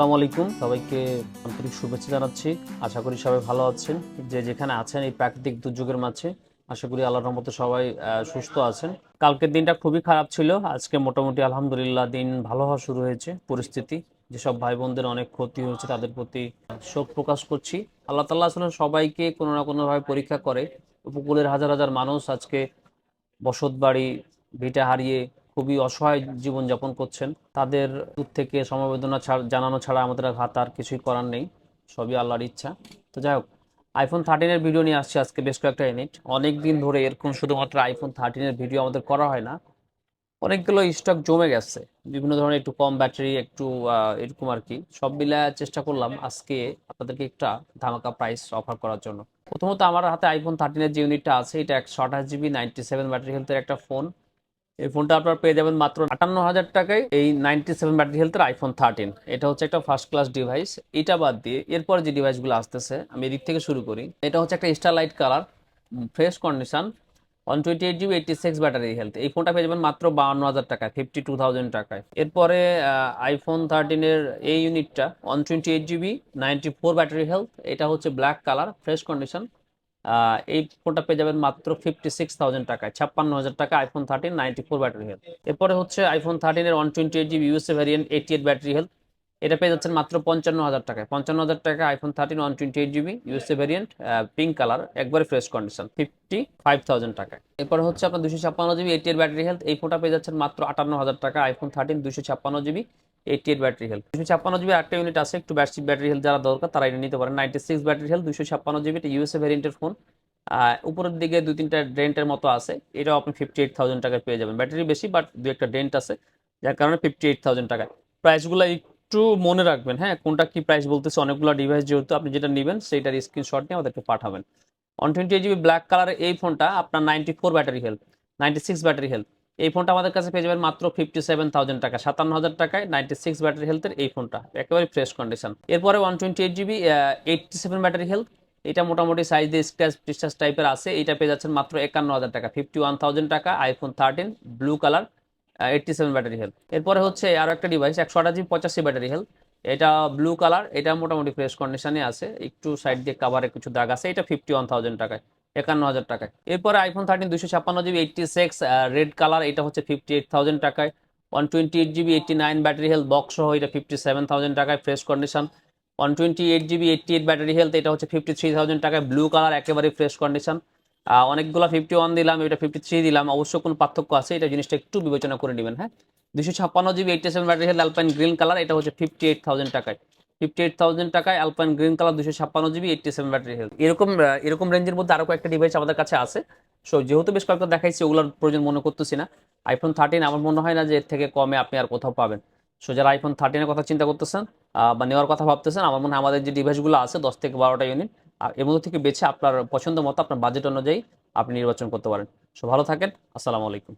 আসসালামু আলাইকুম। সবাইকে আন্তরিক শুভেচ্ছা জানাচ্ছি। আশা করি সবাই ভালো আছেন। যে যেখানে আছেন এই প্রাকৃতিক দুর্যোগের মাঝে, আশা করি আল্লাহর রহমতে সবাই সুস্থ আছেন। কালকের দিনটা খুবই খারাপ ছিল। আজকে মোটামুটি আলহামদুলিল্লাহ দিন ভালো হওয়া শুরু হয়েছে। পরিস্থিতি, যেসব ভাই বোনদের অনেক ক্ষতি হয়েছে, তাদের প্রতি শোক প্রকাশ করছি। আল্লাহ তাল্লাহ আসলে সবাইকে কোনো না কোনোভাবে পরীক্ষা করে। উপকূলের হাজার হাজার মানুষ আজকে বসত বাড়ি ভিটা হারিয়ে খুবই অসহায় জীবনযাপন করছেন। তাদের দূর থেকে সমবেদনা জানানো ছাড়া আমাদের হাত আর কিছুই করার নেই। সবই আল্লাহর ইচ্ছা। তো যাই হোক আইফোন থার্টিনের ভিডিও নিয়ে আসছি আজকে বেশ কয়েকটা ইউনিট অনেক দিন ধরে এরকম শুধুমাত্র আইফোন থার্টিনের ভিডিও আমাদের করা হয় না। অনেকগুলো স্টক জমে গেছে। বিভিন্ন ধরনের একটু কম ব্যাটারি একটু এরকম আর কি। সব মিলে চেষ্টা করলাম আজকে আপনাদেরকে একটা ধামাকা প্রাইস অফার করার জন্য। প্রথমত আমার হাতে আইফোন থার্টিনের যে ইউনিটটা আছে, এটা একশো আঠাশ জিবি নাইনটি সেভেন ব্যাটারি হেলথের একটা ফোন এই ফোনটা আপনারা পেয়ে যাবেন মাত্র আটান্ন হাজার টাকায় এই নাইনটি সেভেন ব্যাটারি হেলথের আইফোন থার্টিন। এটা হচ্ছে একটা ফার্স্ট ক্লাস ডিভাইস এটা বাদ দিয়ে এরপর যে ডিভাইসগুলো আসতেছে, আমি এদিক থেকে শুরু করি। এটা হচ্ছে একটা starlight colour fresh condition one twenty eight GB eighty six battery health এই ফোনটা পেয়ে যাবেন মাত্র বাউন্ন হাজার টাকায় ফিফটি টু থাউজেন্ড টাকায়। এরপরে আইফোন থার্টিনের এই ইউনিটটা one twenty eight GB ninety four battery health এটা হচ্ছে ব্ল্যাক কালার ফ্রেশ কন্ডিশন এই ফোনটা পেয়ে যাবেন মাত্র ফিফটি সিক্স থাউজেন্ড টাকায়। ছাপ্পান্ন হাজার টাকা iPhone thirteen ninety four battery health এরপরে হচ্ছে iPhone থার্টিনের one twenty eight GB USA variant eighty eight battery health এটা পেয়ে যাচ্ছেন মাত্র পঞ্চান্ন হাজার টাকায়। পঞ্চান্ন হাজার টাকা iPhone thirteen one twenty eight GB USA variant pink colour একবারে fresh condition fifty five thousand টাকায়। এরপরে হচ্ছে আপনার দুশো ছাপ্পান্ন GB eighty eight battery health এই ফোনটা পেয়ে যাচ্ছেন মাত্র আটান্ন হাজার টাকা আইফোন থার্টিন দুশো ছাপ্পান্ন GB eighty eight battery health দুশো ছাপ্পান্ন জিবি একটা ইউনিট আছে, একটু ব্যাটারি ব্যাটারি হেলথ যারা দরকার, তারা এটা নিতে পারেন। নাইনটি সিক্স ব্যাটারি হেলথ দুশো ছাপ্পান্ন জিবি এটা ইউএসএ ভ্যারিয়েন্টের ফোন উপরের দিকে দুই তিনটা ডেন্টের মতো আছে, এটাও আপনি ফিফটি এইট থাউজেন্ড টাকায় পেয়ে যাবেন। ব্যাটারি বেশি বাট দু একটা ডেন্ট আছে, যার কারণে ফিফটি এইট থাউজেন্ড টাকায় প্রাইসগুলো একটু মনে রাখবেন হ্যাঁ কোনটা কি প্রাইস বলতেছে, অনেকগুলো ডিভাইস যেহেতু আপনি যেটা নেবেন, সেইটার স্ক্রিনশট নিয়ে আমাদেরকে পাঠাবেন। ওয়ান টোয়েন্টি জিবি ব্ল্যাক কালারের এই ফোনটা আপনার ninety four battery health ninety six battery health এই ফোনটা আমাদের কাছে পেয়ে যাবেন মাত্র ফিফটি সেভেন থাউজেন্ড টাকা। সাতান্ন হাজার টাকায় নাইনটি সিক্স ব্যাটারি হেলথের এই ফোনটা, একেবারে ফ্রেশ কন্ডিশন এরপরে one twenty eight GB eighty seven battery health এটা মোটামুটি সাইজ দিয়ে স্ক্র্যাচ টিস্টাস টাইপের আছে। এটা পেয়ে যাচ্ছেন মাত্র একান্ন হাজার টাকা ফিফটি ওয়ান থাউজেন্ড টাকা iPhone thirteen blue colour eighty seven battery health এরপরে হচ্ছে আরও একটা ডিভাইস একশো আঠাশ জিবি পঁচাশি ব্যাটারি হেলথ এটা ব্লু কালার এটা মোটামুটি ফ্রেশ কন্ডিশনে আছে। একটু সাইড দিয়ে কাভারে কিছু দাগ আছে। এটা ফিফটি ওয়ান থাউজেন্ড টাকায়। একান্ন হাজার টাকায়। এরপরে আইফোন থার্টিন দুশো ছাপ্পান্ন GB eighty six red colour এটা হচ্ছে ফিফটি এইট থাউজেন্ড টাকায়। One twenty eight GB eighty nine battery health box সহ এটা ফিফটি সেভেন থাউজেন্ড টাকায় fresh condition one twenty eight GB eighty eight battery health এটা হচ্ছে ফিফটি থ্রি থাউজেন্ড টাকায় blue colour একেবারে ফ্রেশ কন্ডিশন অনেকগুলো fifty one দিলাম, এটা ফিফটি থ্রি দিলাম, অবশ্য কোনো পার্থক্য আছে, এটা জিনিসটা একটু বিবেচনা করে নেবেন হ্যাঁ? দুশো ছাপ্পান্ন GB eighty seven battery health alpine green colour এটা হচ্ছে ফিফটি এইট থাউজেন্ড টাকায়। ফিফটি এইট থাউজেন্ড টাকায় অ্যালপাইন গ্রিন কালার দুশো ছাপ্পান্ন GB eighty seven battery health এরকম এরকম রেঞ্জের মধ্যে আরও কয়েকটা ডিভাইস আমাদের কাছে আছে। সো যেহেতু বেশ কয়েকটা দেখাইছি, ওগুলোর প্রয়োজন মনে করতেছি না। আইফোন থার্টিন আমার মনে হয় না যে এর থেকে কমে আপনি আর কোথাও পাবেন। সো যারা আইফোন থার্টিনের কথা চিন্তা করতেছেন বা নেওয়ার কথা ভাবতেছেন, আমার মনে হয় আমাদের যে ডিভাইসগুলো আছে, দশ থেকে বারোটা ইউনিট আর এর মধ্যে থেকে বেছে আপনার পছন্দ মতো, আপনার বাজেট অনুযায়ী আপনি নির্বাচন করতে পারেন। সো ভালো থাকেন, আসসালামু আলাইকুম।